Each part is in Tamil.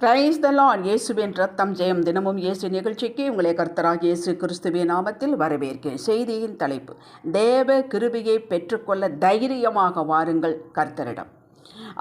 பிரைஸ் த லார்ட் இயேசுவின் ரத்தம் ஜெயம் தினமும் இயேசு நிகழ்ச்சிக்கு உங்களை கர்த்தராக இயேசு கிறிஸ்துவின் நாமத்தில் வரவேற்கிறேன் செய்தியின் தலைப்பு தேவ கிருபியை பெற்றுக்கொள்ள தைரியமாக வாருங்கள் கர்த்தரிடம்.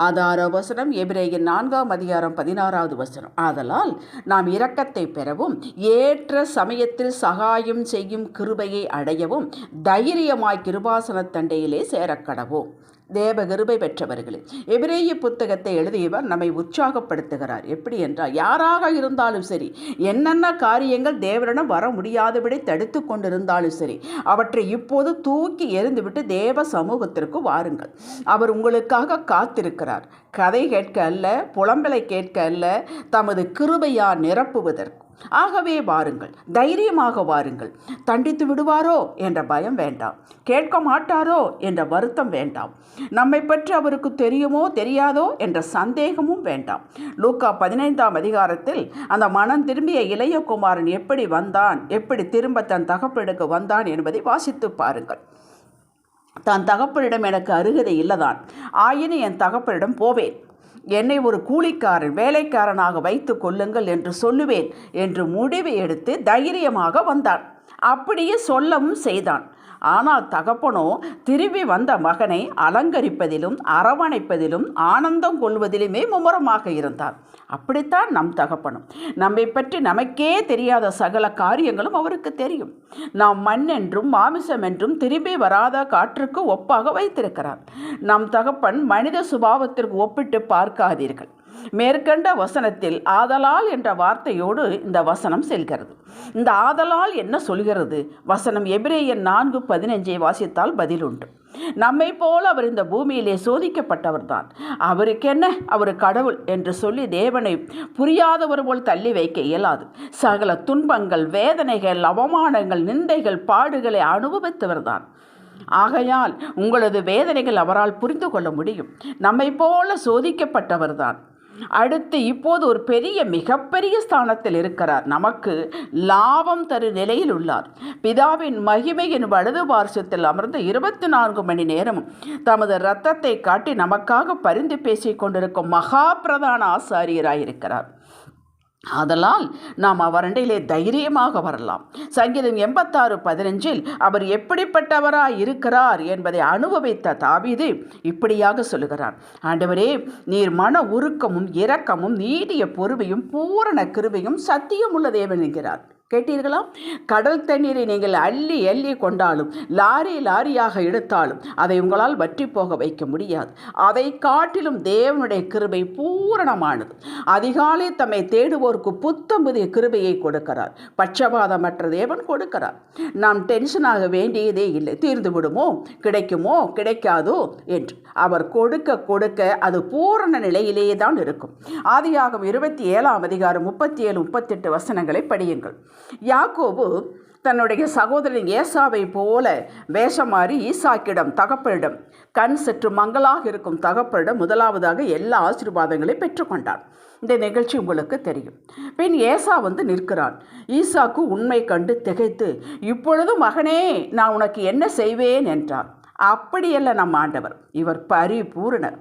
ஆதார வசனம் எபிரேயின் நான்காம் அதிகாரம் பதினாறாவது வசனம். ஆதலால் நாம் இரக்கத்தை பெறவும் ஏற்ற சமயத்தில் சகாயம் செய்யும் கிருபையை அடையவும் தைரியமாய் கிருபாசன தண்டையிலே சேரக்கடவோம். தேவகிருபை பெற்றவர்களே. எபிரேய புத்தகத்தை எழுதியவர் நம்மை உற்சாகப்படுத்துகிறார். எப்படி என்றால் யாராக இருந்தாலும் சரி என்னென்ன காரியங்கள் தேவரிடம் வர முடியாதபடி தடுத்து கொண்டிருந்தாலும் சரி அவற்றை இப்போது தூக்கி எறிந்துவிட்டு தேவ சமூகத்திற்கு வாருங்கள். அவர் உங்களுக்காக காத்திருக்கிறார். கதை கேட்க அல்ல புலம்பலை கேட்க அல்ல தமது கிருபையா நிரப்புவதற்கு. ஆகவே வாருங்கள் தைரியமாக வாருங்கள். தண்டித்து விடுவாரோ என்ற பயம் வேண்டாம். கேட்க மாட்டாரோ என்ற வருத்தம் வேண்டாம். நம்மை பற்றி அவருக்கு தெரியுமோ தெரியாதோ என்ற சந்தேகமும் வேண்டாம். லூக்கா பதினைந்தாம் அதிகாரத்தில் அந்த மனம் திரும்பிய இளையகுமாரன் எப்படி வந்தான் எப்படி திரும்ப தன் தகப்பெடுக்க வந்தான் என்பதை வாசித்து பாருங்கள். தான் தகப்பனிடம் எனக்கு அருகதை இல்லைதான். ஆயினும் என் தகப்பனிடம் போவேன். என்னை ஒரு கூலிக்காரன் வேலைக்காரனாக வைத்து கொள்ளுங்கள் என்று சொல்லுவேன் என்று முடிவு எடுத்து தைரியமாக வந்தான். அப்படியே சொல்லவும் செய்தான். ஆனால் தகப்பனோ திரும்பி வந்த மகனை அலங்கரிப்பதிலும் அரவணைப்பதிலும் ஆனந்தம் கொள்வதிலுமே மும்முரமாக இருந்தார். அப்படித்தான் நம் தகப்பனும். நம்மை பற்றி நமக்கே தெரியாத சகல காரியங்களும் அவருக்கு தெரியும். நாம் மண் என்றும் மாமிசம் என்றும் திரும்பி வராத காற்றுக்கு ஒப்பாக வைத்திருக்கிறார். நம் தகப்பன் மனித சுபாவத்திற்கு ஒப்பிட்டு பார்க்காதீர்கள். மேற்கண்ட வசனத்தில் ஆதலால் என்ற வார்த்தையோடு இந்த வசனம் செல்கிறது. இந்த ஆதலால் என்ன சொல்கிறது? வசனம் எபிரேயன் நான்கு பதினஞ்சை வாசித்தால் பதில் உண்டு நம்மை போல் அவர் இந்த பூமியிலே சோதிக்கப்பட்டவர்தான். அவருக்கென்ன? அவர் கடவுள் என்று சொல்லி தேவனை புரியாதவர் போல் தள்ளி வைக்க இயலாது. சகல துன்பங்கள் வேதனைகள் அவமானங்கள் நிந்தைகள் பாடுகளை அனுபவித்தவர்தான். ஆகையால் உங்களது வேதனைகள் அவரால் புரிந்து கொள்ள முடியும். நம்மை போல சோதிக்கப்பட்டவர்தான். அடுத்து இப்போது ஒரு பெரிய மிகப்பெரிய ஸ்தானத்தில் இருக்கிறார். நமக்கு லாபம் தரு நிலையில் உள்ளார். பிதாவின் மகிமையின் வலது பார்சத்தில் அமர்ந்து இருபத்தி நான்கு மணி நேரம் தமது இரத்தத்தை காட்டி நமக்காக பரிந்து பேசிக் கொண்டிருக்கும் மகா பிரதான ஆசாரியராயிருக்கிறார். ஆதலால் நாம் அவரண்டையிலே தைரியமாக வரலாம். சங்கீதம் எண்பத்தாறு பதினஞ்சில் அவர் எப்படிப்பட்டவராய் இருக்கிறார் என்பதை அனுபவித்த தாவீது இப்படியாக சொல்லுகிறார் ஆண்டவரே நீர் மன உருக்கமும் இரக்கமும் நீடிய பொறுமையும் பூரண கிருபையும் சத்தியம் உள்ளதேவன் என்கிறார். கேட்டீர்களா? கடல் தண்ணீரை நீங்கள் அள்ளி அள்ளி கொண்டாலும் லாரி லாரியாக எடுத்தாலும் அதை உங்களால் வற்றி போக வைக்க முடியாது. அதை காட்டிலும் தேவனுடைய கிருபை பூரணமானது. அதிகாலை தம்மை தேடுவோருக்கு புத்தம் புதிய கிருபையை கொடுக்கிறார். பட்சபாதமற்ற தேவன் கொடுக்கிறார். நாம் டென்ஷனாக வேண்டியதே இல்லை. தீர்ந்து விடுமோ? கிடைக்குமோ? கிடைக்காதோ? என்று. அவர் கொடுக்க கொடுக்க அது பூரண நிலையிலேயே தான் இருக்கும். ஆதியாகும் இருபத்தி ஏழாம் அதிகாரம் முப்பத்தி ஏழு முப்பத்தெட்டு வசனங்களை படியுங்கள். யாக்கோபு தன்னுடைய சகோதரன் ஏசாவை போல வேஷம் மாறி ஈசாக்கிடம் தகப்பனிடம் கண் சற்று மங்களாக இருக்கும் தகப்பனிடம் முதலாவதாக எல்லா ஆசீர்வாதங்களையும் பெற்றுக்கொண்டான் இந்த நிகழ்ச்சி உங்களுக்கு தெரியும். பின் ஏசா வந்து நிற்கிறான். ஈசாக்கு உண்மை கண்டு திகைத்து இப்பொழுது மகனே நான் உனக்கு என்ன செய்வேன்? என்றார். அப்படியல்ல நம் ஆண்டவர். இவர் பரிபூரணர்.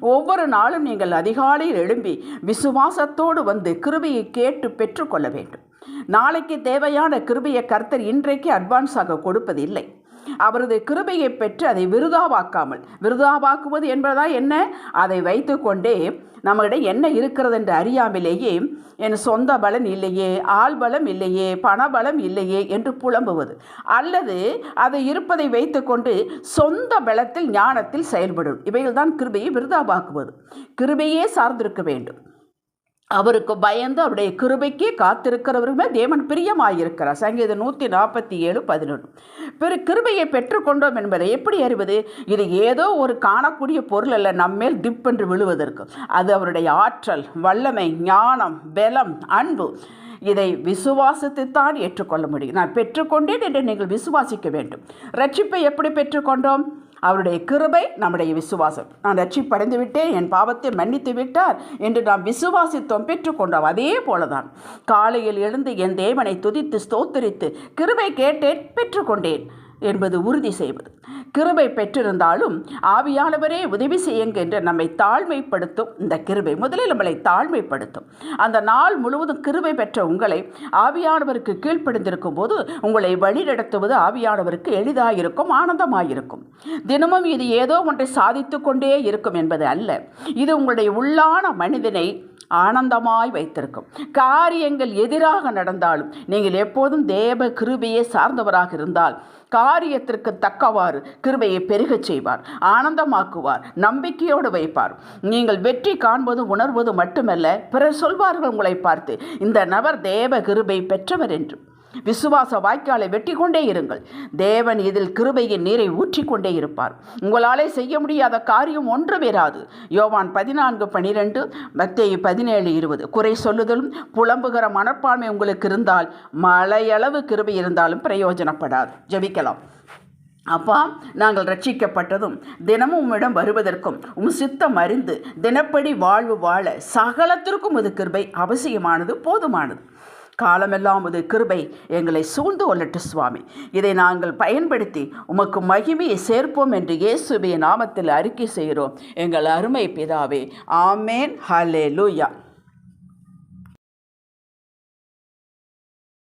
ஒவ்வொரு நாளும் நீங்கள் அதிகாலையில் எழும்பி விசுவாசத்தோடு வந்து கிருபியை கேட்டு பெற்றுக்கொள்ள வேண்டும். நாளைக்கு தேவையான கிருபையை கர்த்தர் இன்றைக்கு அட்வான்ஸாக கொடுப்பதில்லை. அவரது கிருபையை பெற்று அதை விருதாவாக்காமல் விருதாவாக்குவது என்பதா என்ன? அதை வைத்துக்கொண்டே நம்மிடம் என்ன இருக்கிறது என்று அறியாமலேயே என் சொந்த பலம் இல்லையே ஆள் பலம் இல்லையே பணபலம் இல்லையே என்று புலம்புவது. அல்லது அது இருப்பதை வைத்துக்கொண்டு சொந்த பலத்தில் ஞானத்தில் செயல்படும். இவைகள்தான் கிருபையை விருதாவாக்குவது. கிருபையே சார்ந்திருக்க வேண்டும். அவருக்கு பயந்து அவருடைய கிருபைக்கு காத்திருக்கிறவருமே தேவன் பிரியமாயிருக்கிறார். சங்கீதம் நூற்றி நாற்பத்தி ஏழு பதினொன்று. பிற கிருபையை பெற்றுக்கொண்டோம் என்பதை எப்படி அறிவது? இது ஏதோ ஒரு காணக்கூடிய பொருள் அல்ல நம்மேல் திப்பென்று விழுவதற்கு. அது அவருடைய ஆற்றல் வல்லமை ஞானம் பலம் அன்பு. இதை விசுவாசத்தைத்தான் ஏற்றுக்கொள்ள முடியும். நான் பெற்றுக்கொண்டேன் என்று நீங்கள் விசுவாசிக்க வேண்டும். ரட்சிப்பை எப்படி பெற்றுக்கொண்டோம்? அவருடைய கிருபை நம்முடைய விசுவாசம். நான் ரட்சிப்படைந்து விட்டேன் என் பாவத்தை மன்னித்து விட்டார் என்று நாம் விசுவாசித்தோம் பெற்றுக்கொண்டோம். அதே போலதான் காலையில் எழுந்து என் தேவனை துதித்து ஸ்தோத்தரித்து கிருபை கேட்டேன் பெற்றுக்கொண்டேன் என்பது உறுதி செய்வது. கிருபை பெற்றிருந்தாலும் ஆவியானவரே உதவி செய்யுங்க என்று நம்மை தாழ்மைப்படுத்தும். இந்த கிருபை முதலில் நம்மளை தாழ்மைப்படுத்தும். அந்த நாள் முழுவதும் கிருபை பெற்ற உங்களை ஆவியானவருக்கு கீழ்ப்படிந்திருக்கும் போது உங்களை வழிநடத்துவது ஆவியானவருக்கு எளிதாயிருக்கும் ஆனந்தமாயிருக்கும். தினமும் இது ஏதோ ஒன்றை சாதித்து கொண்டே இருக்கும் என்பது அல்ல. இது உங்களுடைய உள்ளான மனிதனை ஆனந்தமாய் வைத்திருக்கும். காரியங்கள் எதிராக நடந்தாலும் நீங்கள் எப்போதும் தேவ கிருபையை சார்ந்தவராக இருந்தால் காரியத்திற்கு தக்கவாறு கிருபையை பெருகச் செய்வார் ஆனந்தமாக்குவார் நம்பிக்கையோடு வைப்பார். நீங்கள் வெற்றி காண்பது உணர்வது மட்டுமல்ல பிறர் சொல்வார்கள் உங்களை பார்த்து இந்த நபர் தேவ கிருபை பெற்றவர் என்று. விசுவாச வாய்க்காலை வெட்டி கொண்டே இருங்கள். தேவன் இதில் கிருபையின் நீரை ஊற்றிக்கொண்டே இருப்பார். உங்களாலே செய்ய முடியாத காரியம் ஒன்று பெறாது யோவான் பதினான்கு பனிரெண்டு மத்திய பதினேழு இருபது. குறை சொல்லுதலும் புலம்புகிற மனப்பான்மை உங்களுக்கு இருந்தால் மலையளவு கிருபை இருந்தாலும் பிரயோஜனப்படாது. ஜெபிக்கலாம். அப்பா நாங்கள் ரட்சிக்கப்பட்டதும் தினமும் உம்மிடம் வருவதற்கும் உம் சித்தம் அறிந்து தினப்படி வாழ்வு வாழ சகலத்திற்கும் இது கிருபை அவசியமானது போதுமானது. காலமெல்லாம் உது கிருபை எங்களை சூழ்ந்து கொள்ளட்டு சுவாமி. இதை நாங்கள் பயன்படுத்தி உமக்கு மகிமையை சேர்ப்போம் என்று இயேசுவின் நாமத்தில் அறிக்கை செய்கிறோம். எங்கள் அருமை பிதாவே ஆமேன். ஹலே லூயா